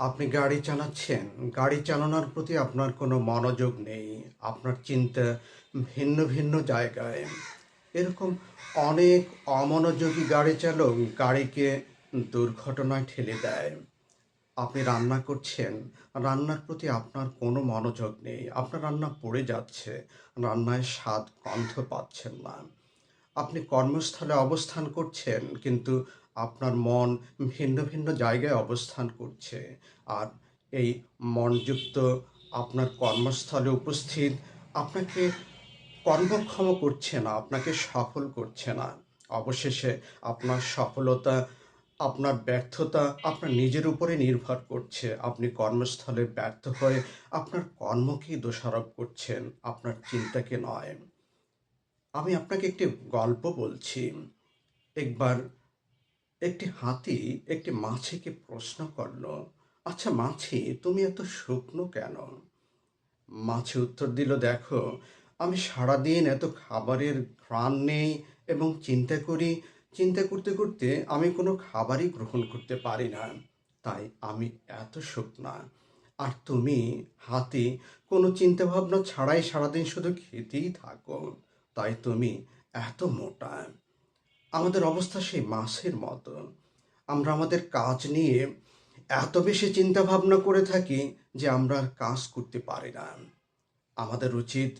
আপনি গাড়ি চালাচ্ছেন, গাড়ি চালানোর প্রতি আপনার কোনো মনোযোগ নেই, আপনার চিন্তা ভিন্ন ভিন্ন জায়গায়। এরকম অনেক অমনোযোগী গাড়ি চালক গাড়িকে দুর্ঘটনায় ঠেলে দেয়। আপনি রান্না করছেন, রান্নার প্রতি আপনার কোনো মনোযোগ নেই, আপনার রান্না পড়ে যাচ্ছে, রান্নায় স্বাদ, গন্ধ পাচ্ছেন না। আপনি কর্মস্থলে অবস্থান করছেন, কিন্তু আপনার মন ভিন্ন ভিন্ন জায়গায় অবস্থান করছে। আর এই মনযুক্ত আপনার কর্মস্থলে উপস্থিত আপনাকে কর্মক্ষম করছে না, আপনাকে সফল করছে না। অবশেষে আপনার সফলতা, আপনার ব্যর্থতা আপনার নিজের উপরে নির্ভর করছে। আপনি কর্মস্থলে ব্যর্থ হয়ে আপনার কর্মকেই দোষারোপ করছেন, আপনার চিন্তাকে নয়। আমি আপনাকে একটি গল্প বলছি। একবার একটি হাতি একটি মাছিকে প্রশ্ন করল আচ্ছা মাছি, তুমি এত শুকনো কেন? মাছি উত্তর দিল, দেখো, আমি সারাদিন এত খাবারের ঘ্রাণ নেই এবং চিন্তা করি, চিন্তা করতে করতে আমি কোনো খাবারই গ্রহণ করতে পারি না। তাই আমি এত শুকনা। আর তুমি, হাতি, কোনো চিন্তা ভাবনা ছাড়াই সারাদিন শুধু খেতেই থাকো। তাই তুমি এত মোটা। আমাদের অবস্থা সেই মাছের মতো আমরা আমাদের কাজ নিয়ে এত বেশি চিন্তা ভাবনা করে থাকি যে আমরা আর কাজ করতে পারি না। আমাদের উচিত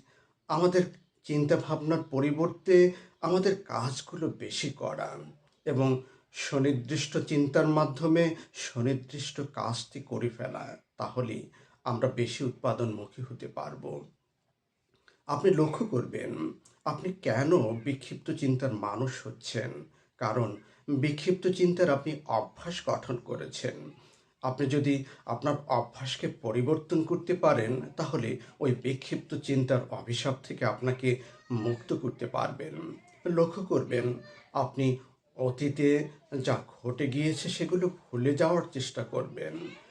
আমাদের চিন্তা ভাবনার পরিবর্তে আমাদের কাজগুলো বেশি করা এবং সুনির্দিষ্ট চিন্তার মাধ্যমে সুনির্দিষ্ট কাজটি করে ফেলা তাহলে আমরা বেশি উৎপাদনমুখী হতে পারব। আপনি লক্ষ্য করবেন, আপনি কেন বিক্ষিপ্ত চিন্তার মানুষ হচ্ছেন? কারণ বিক্ষিপ্ত চিন্তার আপনি অভ্যাস গঠন করেছেন। আপনি যদি আপনার অভ্যাসকে পরিবর্তন করতে পারেন, তাহলে ওই বিক্ষিপ্ত চিন্তার অভিশাপ থেকে আপনাকে মুক্ত করতে পারবেন। লক্ষ্য করবেন, আপনি অতীতে যা ঘটে গিয়েছে সেগুলো ভুলে যাওয়ার চেষ্টা করবেন।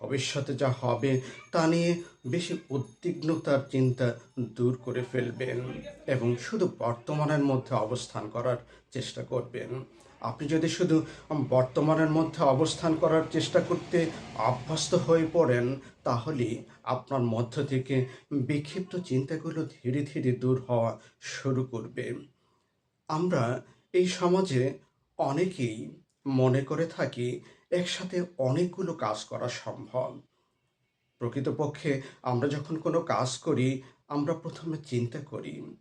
ভবিষ্যতে যা হবে তা নিয়ে বেশি উদ্বিগ্নতার চিন্তা দূর করে ফেলবেন এবং শুধু বর্তমানের মধ্যে অবস্থান করার চেষ্টা করবেন। আপনি যদি শুধু বর্তমানের মধ্যে অবস্থান করার চেষ্টা করতে অভ্যস্ত হয়ে পড়েন, তাহলে আপনার মধ্য থেকে বিক্ষিপ্ত চিন্তাগুলো ধীরে ধীরে দূর হওয়া শুরু করবে। আমরা এই সমাজে অনেকেই মনে করে থাকি একসাথে অনেকগুলো কাজ করা সম্ভব। প্রকৃতপক্ষে আমরা যখন কোনো কাজ করি, আমরা প্রথমে চিন্তা করি।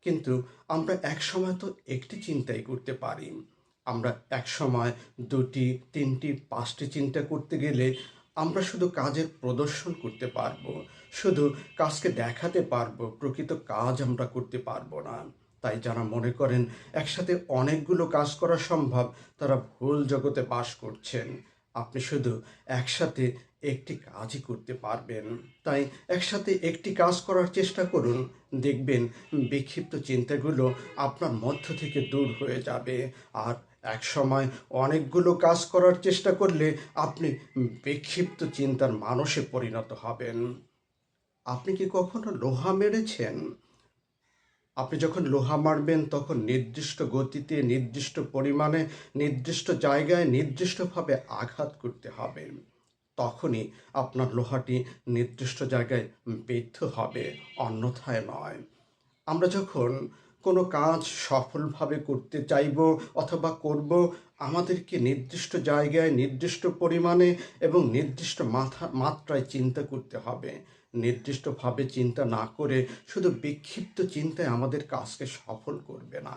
কিন্তু আমরা এক সময় তো একটি চিন্তাই করতে পারি। আমরা এক সময় দুটি, তিনটি, পাঁচটি চিন্তা করতে গেলে আমরা শুধু কাজের প্রদর্শন করতে পারব, শুধু কাজকে দেখাতে পারব, প্রকৃত কাজ আমরা করতে পারব না। তাই যারা মনে করেন একসাথে অনেকগুলো কাজ করা সম্ভব, তারা ভুল জগতে বাস করছেন। আপনি শুধু একসাথে একটি কাজই করতে পারবেন। তাই একসাথে একটি কাজ করার চেষ্টা করুন। দেখবেন বিক্ষিপ্ত চিন্তাগুলো আপনার মধ্য থেকে দূর হয়ে যাবে। আর এক সময় অনেকগুলো কাজ করার চেষ্টা করলে আপনি বিক্ষিপ্ত চিন্তার মানুষে পরিণত হবেন। আপনি কি কখনো লোহা মেরেছেন? আপনি যখন লোহা মারবেন, তখন নির্দিষ্ট গতিতে, নির্দিষ্ট পরিমাণে, নির্দিষ্ট জায়গায়, নির্দিষ্টভাবে আঘাত করতে হবে। তখনই আপনার লোহাটি নির্দিষ্ট জায়গায় বিদ্ধ হবে, অন্যথায় নয়। আমরা যখন কোনো কাজ সফলভাবে করতে চাইব অথবা করব, আমাদেরকে নির্দিষ্ট জায়গায়, নির্দিষ্ট পরিমাণে এবং নির্দিষ্ট মাথা, মাত্রায় চিন্তা করতে হবে। নির্দিষ্টভাবে চিন্তা না করে শুধু বিক্ষিপ্ত চিন্তায় আমাদের কাজকে সফল করবে না।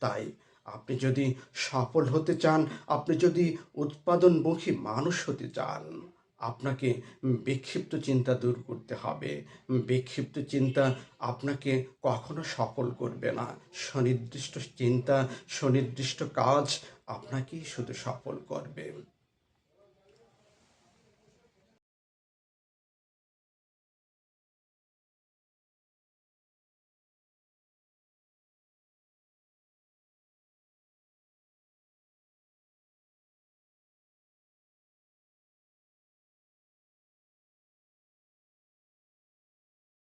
তাই আপনি যদি সফল হতে চান, আপনি যদি উৎপাদনমুখী মানুষ হতে চান, আপনাকে বিক্ষিপ্ত চিন্তা দূর করতে হবে। বিক্ষিপ্ত চিন্তা আপনাকে কখনো সফল করবে না। সুনির্দিষ্ট চিন্তা, সুনির্দিষ্ট কাজ আপনাকেই শুধু সফল করবে।